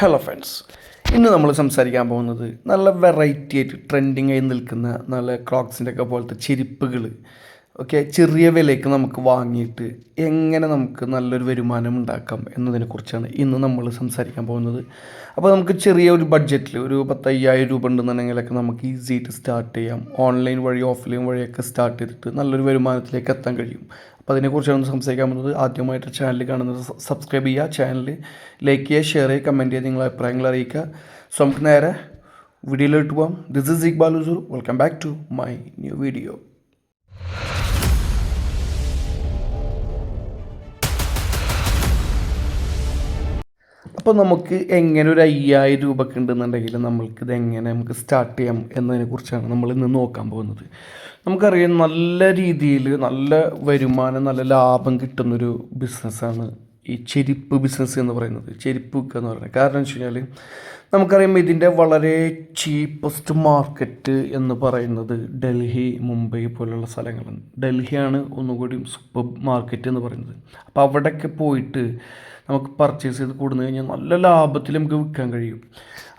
Hello friends ഇന്ന് നമ്മൾ സംസാരിക്കാൻ പോകുന്നത് നല്ല വെറൈറ്റി ആയിട്ട് ട്രെൻഡിങ് ആയി നിൽക്കുന്ന നല്ല ക്ലോക്സിന്റെ ഒക്കെ പോലത്തെ ചെരുപ്പുകൾ ഓക്കെ ചെറിയ വിലയ്ക്ക് നമുക്ക് വാങ്ങിയിട്ട് എങ്ങനെ നമുക്ക് നല്ലൊരു വരുമാനം ഉണ്ടാക്കാം എന്നതിനെക്കുറിച്ചാണ് ഇന്ന് നമ്മൾ സംസാരിക്കാൻ പോകുന്നത്. അപ്പോൾ നമുക്ക് ചെറിയ ഒരു ബഡ്ജറ്റിൽ ഒരു പത്തയ്യായിരം രൂപ ഉണ്ടെന്നുണ്ടെങ്കിലൊക്കെ നമുക്ക് ഈസി ആയിട്ട് സ്റ്റാർട്ട് ചെയ്യാം. ഓൺലൈൻ വഴി ഓഫ്ലൈൻ വഴിയൊക്കെ സ്റ്റാർട്ട് ചെയ്തിട്ട് നല്ലൊരു വരുമാനത്തിലേക്ക് എത്താൻ കഴിയും. അപ്പോൾ അതിനെക്കുറിച്ചാണ് സംസാരിക്കാൻ പോകുന്നത്. ആദ്യമായിട്ട് ചാനൽ കാണുന്നത് സബ്സ്ക്രൈബ് ചെയ്യുക. ചാനൽ ലൈക്ക് ചെയ്യുക ഷെയർ ചെയ്യുക കമന്റ് ചെയ്യുക നിങ്ങളെ അഭിപ്രായങ്ങൾ അറിയിക്കുക. സോ നമുക്ക് നേരെ വീഡിയോയിലോട്ട് പോകാം this is Iqbal Husoor welcome back to my new video അപ്പോൾ നമുക്ക് എങ്ങനെ ഒരു അയ്യായിരം രൂപക്ക് ഉണ്ടെന്നുണ്ടെങ്കിൽ നമ്മൾക്ക് ഇത് എങ്ങനെ നമുക്ക് സ്റ്റാർട്ട് ചെയ്യാം എന്നതിനെക്കുറിച്ചാണ് നമ്മൾ ഇന്ന് നോക്കാൻ പോകുന്നത്. നമുക്കറിയാം നല്ല രീതിയിൽ നല്ല വരുമാനം നല്ല ലാഭം കിട്ടുന്നൊരു ബിസിനസ്സാണ് ഈ ചെരുപ്പ് ബിസിനസ് എന്ന് പറയുന്നത്. ചെരുപ്പ് വിൽക്കുക എന്ന് പറയുന്നത്. കാരണം വെച്ച് കഴിഞ്ഞാൽ നമുക്കറിയാം ഇതിന്റെ വളരെ ചീപ്പസ്റ്റ് മാർക്കറ്റ് എന്ന് പറയുന്നത് ഡൽഹി മുംബൈ പോലുള്ള സ്ഥലങ്ങളാണ്. ഡൽഹിയാണ് ഒന്നുകൂടി സൂപ്പർ മാർക്കറ്റ് എന്ന് പറയുന്നത്. അപ്പോൾ അവിടെയൊക്കെ പോയിട്ട് നമുക്ക് പർച്ചേസ് ചെയ്ത് കൂടുന്നു കഴിഞ്ഞാൽ നല്ല ലാഭത്തിൽ നമുക്ക് വിൽക്കാൻ കഴിയും.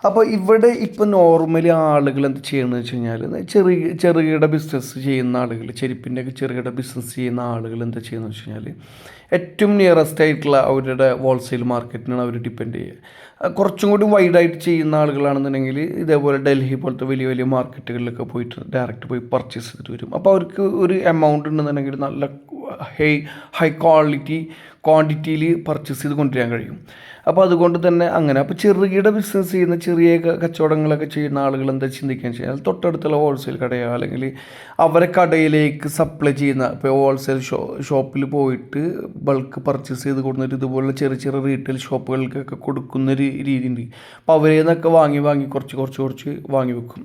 അപ്പോൾ ഇവിടെ ഇപ്പോൾ നോർമലി ആളുകൾ എന്ത് ചെയ്യുന്നത് വെച്ച് കഴിഞ്ഞാൽ ചെറിയ ചെറുകിട ബിസിനസ് ചെയ്യുന്ന ആളുകൾ ചെരുപ്പിന്റെ ഒക്കെ ചെറുകിട ബിസിനസ് ചെയ്യുന്ന ആളുകൾ എന്താ ചെയ്യുന്നത് വെച്ച് കഴിഞ്ഞാൽ ഏറ്റവും നിയറസ്റ്റ് ആയിട്ടുള്ള അവരുടെ ഹോൾസെയിൽ മാർക്കറ്റിനാണ് അവർ ഡിപ്പെൻഡ് ചെയ്യുക. കുറച്ചും കൂടി വൈഡായിട്ട് ചെയ്യുന്ന ആളുകളാണെന്നുണ്ടെങ്കിൽ ഇതേപോലെ ഡൽഹി പോലത്തെ വലിയ വലിയ മാർക്കറ്റുകളിലൊക്കെ പോയിട്ട് ഡയറക്റ്റ് പോയി പർച്ചേസ് ചെയ്തിട്ട് വരും. അപ്പോൾ അവർക്ക് ഒരു എമൗണ്ട് ഉണ്ടെന്നുണ്ടെങ്കിൽ നല്ല ഹൈ ഹൈ ക്വാളിറ്റി ക്വാണ്ടിറ്റിയിൽ പർച്ചേസ് ചെയ്ത് കൊണ്ടുവരാൻ കഴിയും. അപ്പോൾ അതുകൊണ്ട് തന്നെ അങ്ങനെ. അപ്പോൾ ചെറുകിട ബിസിനസ് ചെയ്യുന്ന ചെറിയ കച്ചവടങ്ങളൊക്കെ ചെയ്യുന്ന ആളുകൾ എന്താ ചിന്തിക്കാൻ വെച്ചാൽ തൊട്ടടുത്തുള്ള ഹോൾസെയിൽ കടയോ അല്ലെങ്കിൽ അവരെ കടയിലേക്ക് സപ്ലൈ ചെയ്യുന്ന ഇപ്പോൾ ഹോൾസെയിൽ ഷോ ഷോപ്പിൽ പോയിട്ട് ബൾക്ക് പർച്ചേസ് ചെയ്ത് കൊടുത്തിട്ട് ഇതുപോലുള്ള ചെറിയ ചെറിയ റീറ്റെയിൽ ഷോപ്പുകൾക്കൊക്കെ കൊടുക്കുന്ന ഒരു രീതി ഉണ്ട്. അപ്പോൾ അവരിൽ നിന്നൊക്കെ വാങ്ങി വാങ്ങി കുറച്ച് കുറച്ച് കുറച്ച് വാങ്ങി വെക്കും.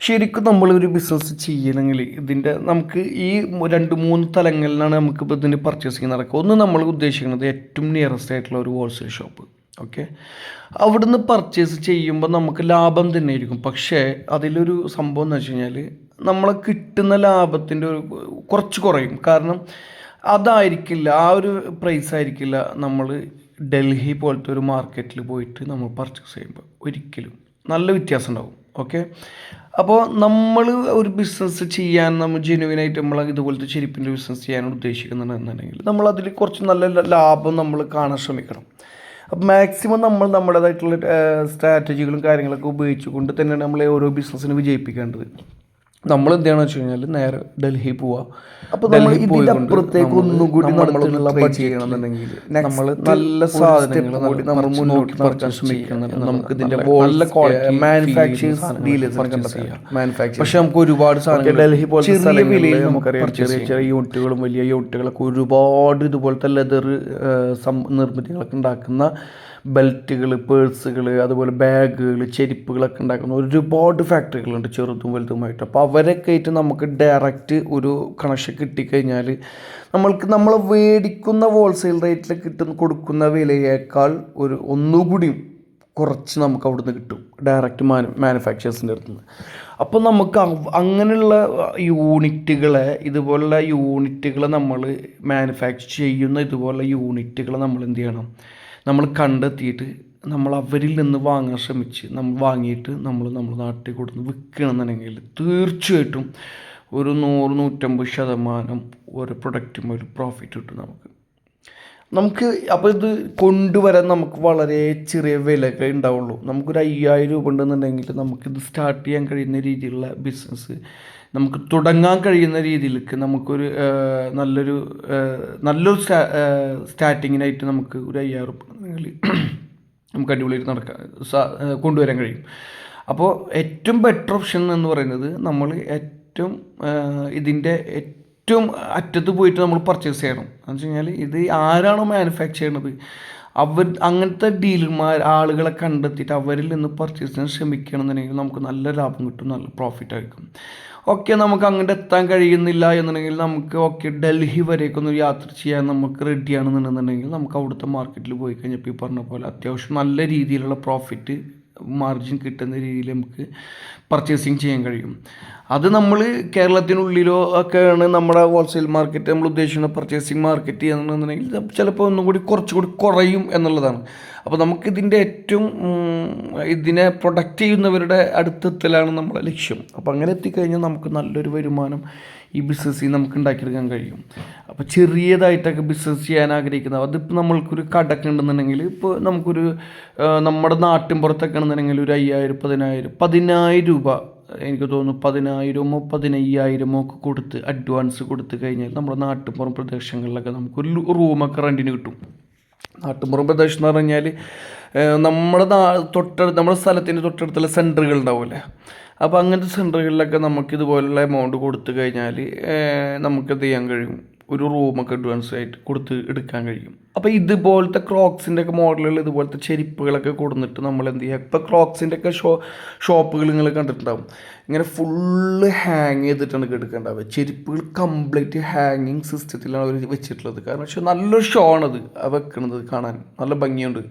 ശരിക്കും നമ്മളൊരു ബിസിനസ് ചെയ്യണമെങ്കിൽ ഇതിന്റെ നമുക്ക് ഈ രണ്ട് മൂന്ന് തലങ്ങളിലാണ് നമുക്ക് ഇപ്പോൾ ഇതിന്റെ പർച്ചേസിങ് നടക്കുക. ഒന്ന് നമ്മൾ ഉദ്ദേശിക്കുന്നത് ഏറ്റവും നിയറസ്റ്റ് ആയിട്ടുള്ള ഒരു ഹോൾസെയിൽ ഷോപ്പ് ഓക്കെ അവിടുന്ന് പർച്ചേസ് ചെയ്യുമ്പോൾ നമുക്ക് ലാഭം തന്നെ ആയിരിക്കും. പക്ഷേ അതിലൊരു സംഭവം എന്ന് വെച്ച് കഴിഞ്ഞാൽ നമ്മളെ കിട്ടുന്ന ലാഭത്തിന്റെ ഒരു കുറച്ച് കുറയും. കാരണം അതായിരിക്കില്ല ആ ഒരു പ്രൈസ് ആയിരിക്കില്ല നമ്മൾ ഡൽഹി പോലത്തെ ഒരു മാർക്കറ്റിൽ പോയിട്ട് നമ്മൾ പർച്ചേസ് ചെയ്യുമ്പോൾ ഒരിക്കലും നല്ല വ്യത്യാസം ഉണ്ടാവും. ഓക്കെ അപ്പോൾ നമ്മൾ ഒരു ബിസിനസ് ചെയ്യാൻ നമ്മൾ ജെനുവിനായിട്ട് നമ്മൾ ഇതുപോലത്തെ ചെരുപ്പിന്റെ ബിസിനസ് ചെയ്യാൻ ഉദ്ദേശിക്കുന്നുണ്ടെന്നുണ്ടെങ്കിൽ നമ്മൾ അതിൽ കുറച്ച് നല്ല ലാഭം നമ്മൾ കാണാൻ ശ്രമിക്കണം. അപ്പോൾ മാക്സിമം നമ്മൾ നമ്മുടേതായിട്ടുള്ള സ്ട്രാറ്റജികളും കാര്യങ്ങളൊക്കെ ഉപയോഗിച്ചുകൊണ്ട് തന്നെയാണ് നമ്മളെ ഓരോ ബിസിനസ്സിന് വിജയിപ്പിക്കേണ്ടത്. നമ്മൾ എന്താണെന്ന് വെച്ച് കഴിഞ്ഞാൽ നേരെ ഡൽഹി പോവാ. അപ്പോൾ അപ്പുറത്തേക്ക് ഒന്നും കൂടി നമ്മളുള്ള ചെയ്യണമെന്നുണ്ടെങ്കിൽ നമ്മൾ നല്ല സാധനങ്ങൾ കൂടി നമ്മൾ മുന്നോട്ട് നടക്കാൻ ശ്രമിക്കുന്നുണ്ട് നമുക്ക് ഇതിന്റെ നല്ല മാനുഫാക്ചേഴ്സ് ഡീലേഴ്സ് മാനുഫാക്ചർ പക്ഷെ നമുക്ക് ഒരുപാട് സാധനങ്ങൾ ഡൽഹി നമുക്കറിയാം ചെറിയ ചെറിയ യൂണിറ്റുകളും വലിയ യൂണിറ്റുകളൊക്കെ ഒരുപാട് ഇതുപോലത്തെ ലെതർ നിർമ്മിതികളൊക്കെ ഉണ്ടാക്കുന്ന ബെൽറ്റുകൾ പേഴ്സുകൾ അതുപോലെ ബാഗുകൾ ചെരുപ്പുകളൊക്കെ ഉണ്ടാക്കുന്ന ഒരുപാട് ഫാക്ടറികളുണ്ട് ചെറുതും വലുതുമായിട്ട്. അപ്പോൾ അവരൊക്കെ ആയിട്ട് നമുക്ക് ഡയറക്റ്റ് ഒരു കണക്ഷൻ കിട്ടിക്കഴിഞ്ഞാൽ നമ്മൾക്ക് നമ്മൾ മേടിക്കുന്ന ഹോൾസെയിൽ റേറ്റിൽ കിട്ടുന്ന കൊടുക്കുന്ന വിലയേക്കാൾ ഒരു ഒന്നുകൂടി കുറച്ച് നമുക്ക് അവിടുന്ന് കിട്ടും ഡയറക്റ്റ് മാനു മാനുഫാക്ചേഴ്സിന്റെ അടുത്ത് നിന്ന് അപ്പോൾ നമുക്ക് അങ്ങനെയുള്ള യൂണിറ്റുകളെ ഇതുപോലുള്ള യൂണിറ്റുകളെ നമ്മൾ മാനുഫാക്ചർ ചെയ്യുന്ന ഇതുപോലുള്ള യൂണിറ്റുകളെ നമ്മൾ എന്ത് ചെയ്യണം? നമ്മൾ കണ്ടെത്തിയിട്ട് നമ്മൾ അവരിൽ നിന്ന് വാങ്ങാൻ ശ്രമിച്ച് നമ്മൾ വാങ്ങിയിട്ട് നമ്മൾ നമ്മുടെ നാട്ടിൽ കൊടുത്ത് വിൽക്കണമെന്നുണ്ടെങ്കിൽ തീർച്ചയായിട്ടും ഒരു നൂറ് നൂറ്റമ്പത് ശതമാനം ഒരു പ്രൊഡക്റ്റും ഒരു പ്രോഫിറ്റ് കിട്ടും നമുക്ക്. നമുക്ക് അപ്പോൾ ഇത് കൊണ്ടുവരാൻ നമുക്ക് വളരെ ചെറിയ വിലകൾ ഉണ്ടാവുള്ളൂ. നമുക്കൊരു അയ്യായിരം രൂപ ഉണ്ടെന്നുണ്ടെങ്കിൽ നമുക്കിത് സ്റ്റാർട്ട് ചെയ്യാൻ കഴിയുന്ന രീതിയിലുള്ള ബിസിനസ് നമുക്ക് തുടങ്ങാൻ കഴിയുന്ന രീതിയിലേക്ക് നമുക്കൊരു നല്ലൊരു നല്ലൊരു സ്റ്റാ സ്റ്റാർട്ടിങ്ങിനായിട്ട് നമുക്ക് ഒരു അയ്യായിരം ഉണ്ടെങ്കിൽ നമുക്ക് അടിപൊളിയായിട്ട് നടക്കാൻ കൊണ്ടുവരാൻ കഴിയും. അപ്പോൾ ഏറ്റവും ബെറ്റർ ഓപ്ഷൻ എന്ന് പറയുന്നത് നമ്മൾ ഏറ്റവും ഇതിന്റെ ഏറ്റവും അറ്റത്ത് പോയിട്ട് നമ്മൾ പർച്ചേസ് ചെയ്യണം. എന്ന് വെച്ച് കഴിഞ്ഞാൽ ഇത് ആരാണോ മാനുഫാക്ചർ ചെയ്യണത് അവർ അങ്ങനത്തെ ഡീലർമാർ ആളുകളെ കണ്ടെത്തിയിട്ട് അവരിൽ നിന്ന് പർച്ചേസ് ചെയ്യാൻ ശ്രമിക്കണമെന്നുണ്ടെങ്കിൽ നമുക്ക് നല്ല ലാഭം കിട്ടും നല്ല പ്രോഫിറ്റ് ആയിരിക്കും. ഓക്കെ നമുക്ക് അങ്ങോട്ട് എത്താൻ കഴിയുന്നില്ല എന്നുണ്ടെങ്കിൽ നമുക്ക് ഓക്കെ ഡൽഹി വരേക്കൊന്ന് യാത്ര ചെയ്യാൻ നമുക്ക് റെഡിയാണെന്നുണ്ടെന്നുണ്ടെങ്കിൽ നമുക്ക് അവിടുത്തെ മാർക്കറ്റിൽ പോയി കഴിഞ്ഞപ്പോൾ ഈ പറഞ്ഞ പോലെ അത്യാവശ്യം നല്ല രീതിയിലുള്ള പ്രോഫിറ്റ് മാർജിൻ കിട്ടുന്ന രീതിയിൽ നമുക്ക് പർച്ചേസിങ് ചെയ്യാൻ കഴിയും. അത് നമ്മൾ കേരളത്തിനുള്ളിലോ ഒക്കെയാണ് നമ്മുടെ ഹോൾസെയിൽ മാർക്കറ്റ് നമ്മൾ ഉദ്ദേശിക്കുന്ന പർച്ചേസിങ് മാർക്കറ്റ് ചെയ്യുന്നുണ്ടെന്നുണ്ടെങ്കിൽ ചിലപ്പോൾ ഒന്നും കൂടി കുറച്ചുകൂടി കുറയും എന്നുള്ളതാണ്. അപ്പോൾ നമുക്കിതിന്റെ ഏറ്റവും ഇതിനെ പ്രൊഡക്റ്റ് ചെയ്യുന്നവരുടെ അടുത്തെത്തലാണ് നമ്മുടെ ലക്ഷ്യം. അപ്പോൾ അങ്ങനെ എത്തിക്കഴിഞ്ഞാൽ നമുക്ക് നല്ലൊരു വരുമാനം ഈ ബിസിനസ്സിൽ നമുക്ക് ഉണ്ടാക്കിയെടുക്കാൻ കഴിയും. അപ്പോൾ ചെറിയതായിട്ടൊക്കെ ബിസിനസ് ചെയ്യാൻ ആഗ്രഹിക്കുന്നത് അതിപ്പോൾ നമ്മൾക്കൊരു കടക്ക് ഉണ്ടെന്നുണ്ടെങ്കിൽ ഇപ്പോൾ നമുക്കൊരു നമ്മുടെ നാട്ടിൻ പുറത്തൊക്കെ ആണെന്നുണ്ടെങ്കിൽ ഒരു അയ്യായിരം പതിനായിരം പതിനായിരം രൂപ എനിക്ക് തോന്നുന്നു പതിനായിരമോ പതിനയ്യായിരമോ ഒക്കെ കൊടുത്ത് അഡ്വാൻസ് കൊടുത്ത് കഴിഞ്ഞാൽ നമ്മുടെ നാട്ടുപുറം പ്രദേശങ്ങളിലൊക്കെ നമുക്കൊരു റൂമൊക്കെ റെന്റിന് കിട്ടും. നാട്ടുപുറം പ്രദേശം എന്ന് പറഞ്ഞാൽ നമ്മുടെ നാ തൊട്ടടുത്ത് നമ്മുടെ സ്ഥലത്തിന്റെ തൊട്ടടുത്തുള്ള സെന്ററുകൾ ഉണ്ടാവില്ലേ അപ്പോൾ അങ്ങനത്തെ സെന്ററുകളിലൊക്കെ നമുക്കിതുപോലുള്ള എമൗണ്ട് കൊടുത്തു കഴിഞ്ഞാൽ നമുക്ക് എന്ത് ചെയ്യാൻ കഴിയും? ഒരു റൂമൊക്കെ അഡ്വാൻസ് ആയിട്ട് കൊടുത്ത് എടുക്കാൻ കഴിയും. അപ്പോൾ ഇതുപോലത്തെ ക്രോക്സിന്റെ ഒക്കെ മോഡലുകൾ ഇതുപോലത്തെ ചെരുപ്പുകളൊക്കെ കൊടുത്തിട്ട് നമ്മൾ എന്ത് ചെയ്യുക ഇപ്പോൾ ക്രോക്സിന്റെ ഒക്കെ ഷോ ഷോപ്പുകൾ നിങ്ങൾ കണ്ടിട്ടുണ്ടാവും. ഇങ്ങനെ ഫുള്ള് ഹാങ് ചെയ്തിട്ടാണ് എടുക്കേണ്ടത്. ചെരുപ്പുകൾ കംപ്ലീറ്റ് ഹാങ്ങിങ് സിസ്റ്റത്തിലാണ് അവർ വെച്ചിട്ടുള്ളത്. കാരണം പക്ഷേ നല്ലൊരു ഷോ ആണത് വെക്കണത് കാണാൻ. നല്ല ഭംഗിയുണ്ട്.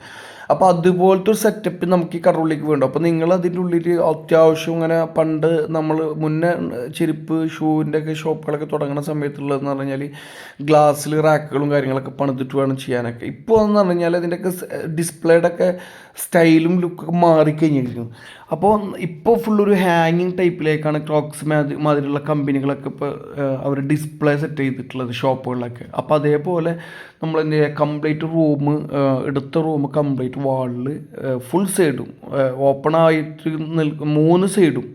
അപ്പോൾ അതുപോലത്തെ ഒരു സെറ്റപ്പ് നമുക്ക് ഈ കടറുള്ളിലേക്ക് വേണ്ട. അപ്പോൾ നിങ്ങൾ അതിന്റെ ഉള്ളിൽ അത്യാവശ്യം ഇങ്ങനെ പണ്ട് നമ്മൾ മുന്നേ ചെരുപ്പ് ഷൂവിന്റെ ഒക്കെ ഷോപ്പുകളൊക്കെ തുടങ്ങുന്ന സമയത്തുള്ളതെന്ന് പറഞ്ഞാൽ ഗ്ലാസ്സിൽ റാക്കുകളും കാര്യങ്ങളൊക്കെ പണിതിട്ട് വേണം ചെയ്യാനൊക്കെ. ഇപ്പോൾ എന്ന് പറഞ്ഞു കഴിഞ്ഞാൽ അതിന്റെയൊക്കെ ഡിസ്പ്ലേയുടെ ഒക്കെ സ്റ്റൈലും ലുക്കൊക്കെ മാറിക്കഴിഞ്ഞിരിക്കുന്നു. അപ്പോൾ ഇപ്പോൾ ഫുള്ളൊരു ഹാങ്ങിങ് ടൈപ്പിലേക്കാണ് ക്രോക്സ് മാതി മാതിരിയുള്ള കമ്പനികളൊക്കെ ഇപ്പോൾ അവർ ഡിസ്പ്ലേ സെറ്റ് ചെയ്തിട്ടുള്ളത് ഷോപ്പുകളിലൊക്കെ. അപ്പോൾ അതേപോലെ നമ്മൾ എന്ത് ചെയ്യുക കംപ്ലീറ്റ് റൂം എടുത്ത റൂം കംപ്ലീറ്റ് വാളിൽ ഫുൾ സൈഡും ഓപ്പൺ ആയിട്ട് നിൽക്കും മൂന്ന് സൈഡും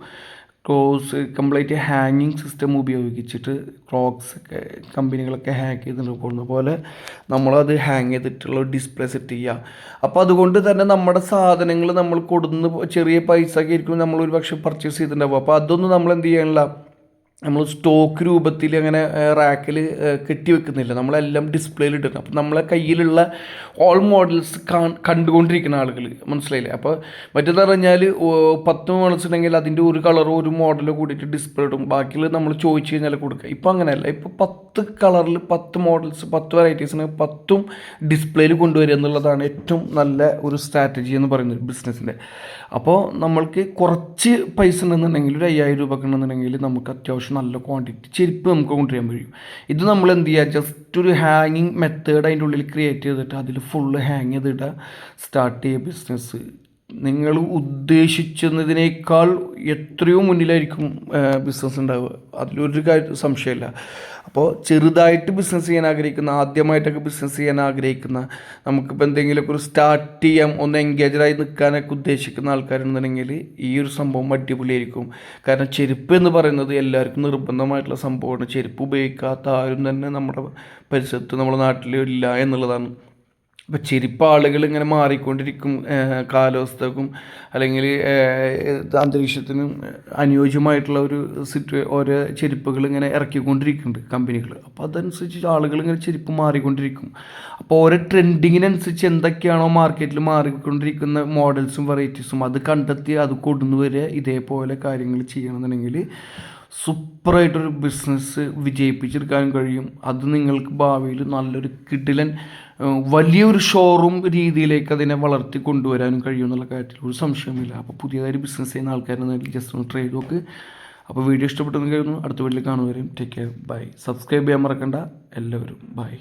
ക്ലോസ് കംപ്ലീറ്റ് ഹാങ്ങിങ് സിസ്റ്റം ഉപയോഗിച്ചിട്ട് ക്ലോക്സ് ഒക്കെ കമ്പനികളൊക്കെ ഹാക്ക് ചെയ്തിട്ട് പോകുന്ന പോലെ നമ്മളത് ഹാങ് ചെയ്തിട്ടുള്ള ഡിസ്പ്ലേ സെറ്റ് ചെയ്യുക അപ്പോൾ അതുകൊണ്ട് തന്നെ നമ്മുടെ സാധനങ്ങൾ നമ്മൾ കൊടുന്ന് ചെറിയ പൈസ ഒക്കെ ആയിരിക്കും നമ്മൾ ഒരു പക്ഷേ പർച്ചേസ് ചെയ്തിട്ടുണ്ടാവും അപ്പോൾ അതൊന്നും നമ്മൾ എന്ത് ചെയ്യാനുള്ള നമ്മൾ സ്റ്റോക്ക് രൂപത്തിൽ അങ്ങനെ റാക്കിൽ കെട്ടി വെക്കുന്നില്ല നമ്മളെല്ലാം ഡിസ്പ്ലേയിൽ ഇടണം അപ്പം നമ്മളെ കയ്യിലുള്ള ഓൾ മോഡൽസ് കണ്ടുകൊണ്ടിരിക്കുന്ന ആളുകൾ മനസ്സിലായില്ലേ? അപ്പോൾ മറ്റേന്ന് പറഞ്ഞാൽ പത്ത് മോഡൽസ് ഉണ്ടെങ്കിൽ അതിന്റെ ഒരു കളറോ ഒരു മോഡലോ കൂടിയിട്ട് ഡിസ്പ്ലേ ഇടും. ബാക്കിയുള്ള നമ്മൾ ചോദിച്ചു കഴിഞ്ഞാൽ കൊടുക്കുക. ഇപ്പോൾ അങ്ങനെയല്ല. ഇപ്പോൾ പത്ത് കളറിൽ പത്ത് മോഡൽസ് പത്ത് വെറൈറ്റീസിന് പത്തും ഡിസ്പ്ലേയിൽ കൊണ്ടുവരിക എന്നുള്ളതാണ് ഏറ്റവും നല്ല ഒരു സ്ട്രാറ്റജി എന്ന് പറയുന്നത് ബിസിനസ്സിന്റെ അപ്പോൾ നമ്മൾക്ക് കുറച്ച് പൈസ ഉണ്ടെന്നുണ്ടെങ്കിൽ ഒരു അയ്യായിരം രൂപ ഉണ്ടെന്നുണ്ടെങ്കിൽ നമുക്ക് അത്യാവശ്യം അത്യാവശ്യം നല്ല ക്വാണ്ടിറ്റി ചെരുപ്പ് നമുക്ക് കൊണ്ടുവരാൻ കഴിയും. ഇത് നമ്മൾ എന്ത് ചെയ്യുക ജസ്റ്റ് ഒരു ഹാങ്ങിങ് മെത്തേഡ് അതിന്റെ ഉള്ളിൽ ക്രിയേറ്റ് ചെയ്തിട്ട് അതിൽ ഫുള്ള് ഹാങ് ചെയ്തിട്ട് സ്റ്റാർട്ട് ചെയ്യുക ബിസിനസ് നിങ്ങൾ ഉദ്ദേശിച്ചതിനേക്കാൾ എത്രയോ മുന്നിലായിരിക്കും ബിസിനസ് ഉണ്ടാവുക. അതിലൊരു കാര്യ സംശയമില്ല. അപ്പോൾ ചെറുതായിട്ട് ബിസിനസ് ചെയ്യാൻ ആഗ്രഹിക്കുന്ന ആദ്യമായിട്ടൊക്കെ ബിസിനസ് ചെയ്യാൻ ആഗ്രഹിക്കുന്ന നമുക്കിപ്പോൾ എന്തെങ്കിലുമൊക്കെ ഒരു സ്റ്റാർട്ട് ചെയ്യാം ഒന്ന് എൻഗേജഡായി നിൽക്കാനൊക്കെ ഉദ്ദേശിക്കുന്ന ആൾക്കാരുണ്ടെങ്കിൽ ഈ ഒരു സംഭവം അടിപൊളിയായിരിക്കും. കാരണം ചെരുപ്പ് എന്ന് പറയുന്നത് എല്ലാവർക്കും നിർബന്ധമായിട്ടുള്ള സംഭവമാണ്. ചെരുപ്പ് ഉപയോഗിക്കാത്ത ആരും തന്നെ നമ്മുടെ പരിസരത്ത് നമ്മുടെ നാട്ടിലില്ല എന്നുള്ളതാണ്. അപ്പോൾ ചെരുപ്പ് ആളുകൾ ഇങ്ങനെ മാറിക്കൊണ്ടിരിക്കും കാലാവസ്ഥക്കും അല്ലെങ്കിൽ അന്തരീക്ഷത്തിനും അനുയോജ്യമായിട്ടുള്ള ഒരു സിറ്റുവേ ഓരോ ചെരുപ്പുകൾ ഇങ്ങനെ ഇറക്കിക്കൊണ്ടിരിക്കുന്നുണ്ട് കമ്പനികൾ. അപ്പോൾ അതനുസരിച്ച് ആളുകൾ ഇങ്ങനെ ചെരുപ്പ് മാറിക്കൊണ്ടിരിക്കും. അപ്പോൾ ഓരോ ട്രെൻഡിങ്ങിനനുസരിച്ച് എന്തൊക്കെയാണോ മാർക്കറ്റിൽ മാറിക്കൊണ്ടിരിക്കുന്ന മോഡൽസും വെറൈറ്റീസും അത് കണ്ടെത്തി അത് കൊണ്ടുവരിക ഇതേപോലെ കാര്യങ്ങൾ ചെയ്യണമെന്നുണ്ടെങ്കിൽ സൂപ്പറായിട്ടൊരു ബിസിനസ് വിജയിപ്പിച്ചെടുക്കാൻ കഴിയും. അത് നിങ്ങൾക്ക് ഭാവിയിൽ നല്ലൊരു കിടിലൻ വലിയൊരു ഷോറൂം രീതിയിലേക്ക് അതിനെ വളർത്തി കൊണ്ടുവരാനും കഴിയും എന്നുള്ള കാര്യത്തിൽ ഒരു സംശയമില്ല അപ്പോൾ പുതിയതായി ബിസിനസ് ചെയ്യുന്ന ആൾക്കാരെന്ന് ജസ്റ്റ് ഒന്ന് ട്രൈ നോക്ക്. അപ്പോൾ വീഡിയോ ഇഷ്ടപ്പെട്ടെന്ന് കഴിയുന്നു അടുത്ത വീട്ടിൽ കാണുവരും ടേക്ക് കെയർ ബൈ സബ്സ്ക്രൈബ് ചെയ്യാൻ മറക്കണ്ട. എല്ലാവരും ബൈ